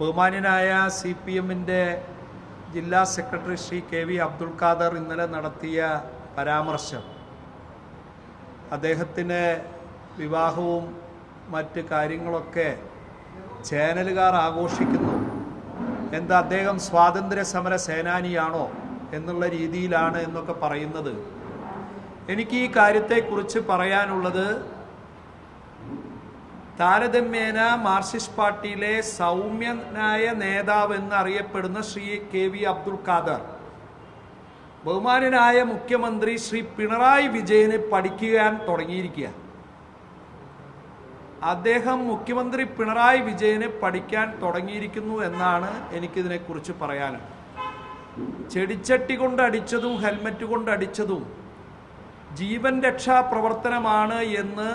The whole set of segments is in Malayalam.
ബഹുമാന്യനായ സി പി എമ്മിന്റെ ജില്ലാ secretary Shri K V Abdul Khader ഇന്നലെ നടത്തിയ പരാമർശം. അദ്ദേഹത്തിന് വിവാഹവും മറ്റ് കാര്യങ്ങളൊക്കെ ചാനലുകാർ ആഘോഷിക്കുന്നു. എന്താ അദ്ദേഹം സ്വാതന്ത്ര്യ സമര സേനാനിയാണോ എന്നുള്ള രീതിയിലാണ് എന്നൊക്കെ പറയുന്നത്. എനിക്ക് ഈ കാര്യത്തെക്കുറിച്ച് പറയാനുള്ളത് താരതമ്യേന മാർക്സിസ്റ്റ് പാർട്ടിയിലെ സൗമ്യനായ നേതാവ് എന്നറിയപ്പെടുന്ന ശ്രീ കെ വി അബ്ദുൽ ഖാദർ. ബഹുമാനനായ മുഖ്യമന്ത്രി ശ്രീ പിണറായി വിജയന് പഠിക്കാൻ തുടങ്ങിയിരിക്കുക അദ്ദേഹം മുഖ്യമന്ത്രി പിണറായി വിജയന് പഠിക്കാൻ തുടങ്ങിയിരിക്കുന്നു എന്നാണ് എനിക്കിതിനെക്കുറിച്ച് പറയാനുള്ളത്. ചെടിച്ചട്ടി കൊണ്ട് അടിച്ചതും ഹെൽമറ്റ് കൊണ്ട് അടിച്ചതും ജീവൻ രക്ഷാ പ്രവർത്തനമാണ് എന്ന്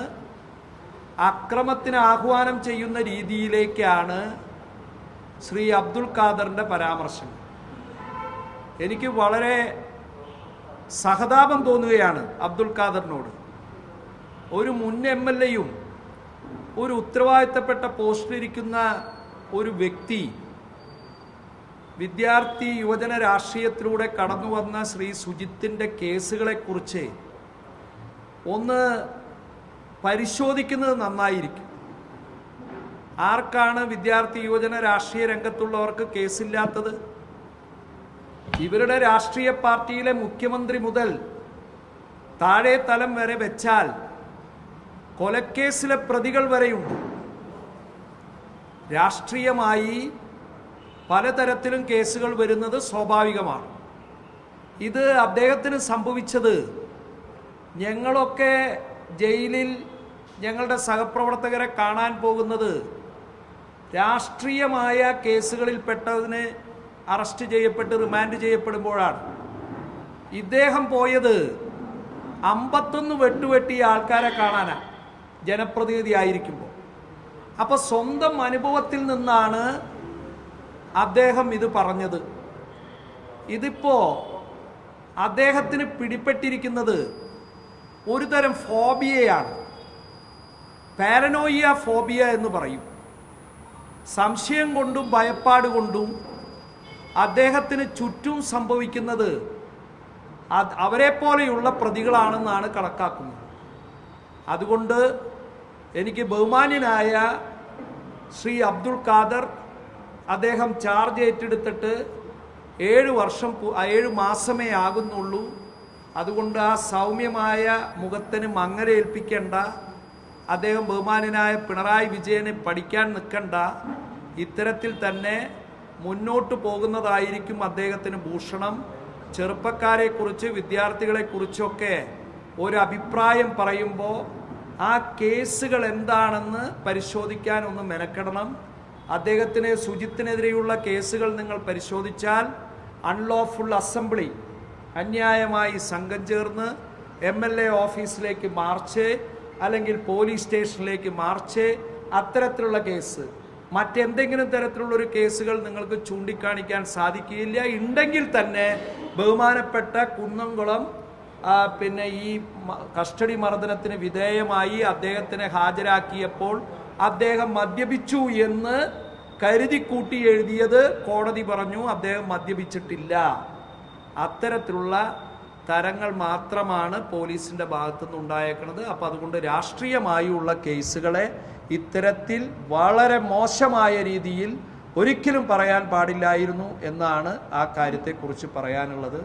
അക്രമത്തിന് ആഹ്വാനം ചെയ്യുന്ന രീതിയിലേക്കാണ് ശ്രീ അബ്ദുൽ ഖാദറിന്റെ പരാമർശം. എനിക്ക് വളരെ സഹതാപം തോന്നുകയാണ് അബ്ദുൽ ഖാദറിനോട്. ഒരു മുൻ എം എൽ എയും ഒരു ഉത്തരവാദിത്തപ്പെട്ട പോസ്റ്റിലിരിക്കുന്ന ഒരു വ്യക്തി വിദ്യാർത്ഥി യുവജന രാഷ്ട്രീയത്തിലൂടെ കടന്നു വന്ന ശ്രീ സുജിത്തിന്റെ കേസുകളെക്കുറിച്ച് ഒന്ന് പരിശോധിക്കുന്നത് നന്നായിരിക്കും. ആർക്കാണ് വിദ്യാർത്ഥി യുവജന രാഷ്ട്രീയ രംഗത്തുള്ളവർക്ക് കേസില്ലാത്തത്? ഇവരുടെ രാഷ്ട്രീയ പാർട്ടിയിലെ മുഖ്യമന്ത്രി മുതൽ താഴെ തലം വരെ വെച്ചാൽ കൊലക്കേസിലെ പ്രതികൾ വരെയുണ്ട്. രാഷ്ട്രീയമായി പലതരത്തിലും കേസുകൾ വരുന്നത് സ്വാഭാവികമാണ്. ഇത് അദ്ദേഹത്തിന് സംഭവിച്ചത് ഞങ്ങളൊക്കെ ജയിലിൽ ഞങ്ങളുടെ സഹപ്രവർത്തകരെ കാണാൻ പോകുന്നത് രാഷ്ട്രീയമായ കേസുകളിൽപ്പെട്ടതിന് അറസ്റ്റ് ചെയ്യപ്പെട്ട് റിമാൻഡ് ചെയ്യപ്പെടുമ്പോഴാണ്. ഇദ്ദേഹം പോയത് അമ്പത്തൊന്ന് വെട്ടുവെട്ടിയ ആൾക്കാരെ കാണാനാണ് ജനപ്രതിനിധി ആയിരിക്കുമ്പോൾ അപ്പോൾ സ്വന്തം അനുഭവത്തിൽ നിന്നാണ് അദ്ദേഹം ഇത് പറഞ്ഞത്. ഇതിപ്പോൾ അദ്ദേഹത്തിന് പിടിപ്പെട്ടിരിക്കുന്നത് ഒരു തരം ഫോബിയയാണ്. പാരനോയിയ ഫോബിയ എന്ന് പറയും. സംശയം കൊണ്ടും ഭയപ്പാട് കൊണ്ടും അദ്ദേഹത്തിന് ചുറ്റും സംഭവിക്കുന്നത് അവരെ പോലെയുള്ള പ്രതികളാണെന്നാണ് കണക്കാക്കുന്നത്. അതുകൊണ്ട് എനിക്ക് ബഹുമാന്യനായ ശ്രീ അബ്ദുൾ ഖാദർ അദ്ദേഹം ചാർജ് ഏറ്റെടുത്തിട്ട് ഏഴ് വർഷം ഏഴ് മാസമേ ആകുന്നുള്ളൂ. അതുകൊണ്ട് ആ സൗമ്യമായ മുഖത്തിന് മങ്ങരേൽപ്പിക്കേണ്ട. അദ്ദേഹം ബഹുമാനനായ പിണറായി വിജയനെ പഠിക്കാൻ നിൽക്കണ്ട. ഇത്തരത്തിൽ തന്നെ മുന്നോട്ട് പോകുന്നതായിരിക്കും അദ്ദേഹത്തിന് ഭൂഷണം. ചെറുപ്പക്കാരെക്കുറിച്ച് വിദ്യാർത്ഥികളെക്കുറിച്ചൊക്കെ ഒരു അഭിപ്രായം പറയുമ്പോൾ ആ കേസുകൾ എന്താണെന്ന് പരിശോധിക്കാൻ ഒന്ന് മെനക്കെടണം. അദ്ദേഹത്തിന് ശുചിത്തിനെതിരെയുള്ള കേസുകൾ നിങ്ങൾ പരിശോധിച്ചാൽ അൺലോഫുൾ അസംബ്ലി അന്യായമായി സംഘം ചേർന്ന് എം എൽ എ ഓഫീസിലേക്ക് മാർച്ച് അല്ലെങ്കിൽ പോലീസ് സ്റ്റേഷനിലേക്ക് മാർച്ച് അത്തരത്തിലുള്ള കേസ്. മറ്റെന്തെങ്കിലും തരത്തിലുള്ള ഒരു കേസുകൾ നിങ്ങൾക്ക് ചൂണ്ടിക്കാണിക്കാൻ സാധിക്കുകയില്ല. ഉണ്ടെങ്കിൽ തന്നെ ബഹുമാനപ്പെട്ട കുന്നംകുളം പിന്നെ ഈ കസ്റ്റഡി മർദ്ദനത്തിന് വിധേയമായി അദ്ദേഹത്തിനെ ഹാജരാക്കിയപ്പോൾ അദ്ദേഹം മദ്യപിച്ചു എന്ന് കരുതിക്കൂട്ടി എഴുതിയത് കോടതി പറഞ്ഞു. അദ്ദേഹം മദ്യപിച്ചിട്ടില്ല. അത്തരത്തിലുള്ള തരങ്ങൾ മാത്രമാണ് പോലീസിന്റെ ഭാഗത്തുനിന്ന് ഉണ്ടായേക്കുന്നത്. അപ്പോൾ അതുകൊണ്ട് രാഷ്ട്രീയമായുള്ള കേസുകളെ ഇത്തരത്തിൽ വളരെ മോശമായ രീതിയിൽ ഒരിക്കലും പറയാൻ പാടില്ലായിരുന്നു എന്നാണ് ആ കാര്യത്തെക്കുറിച്ച് പറയാനുള്ളത്.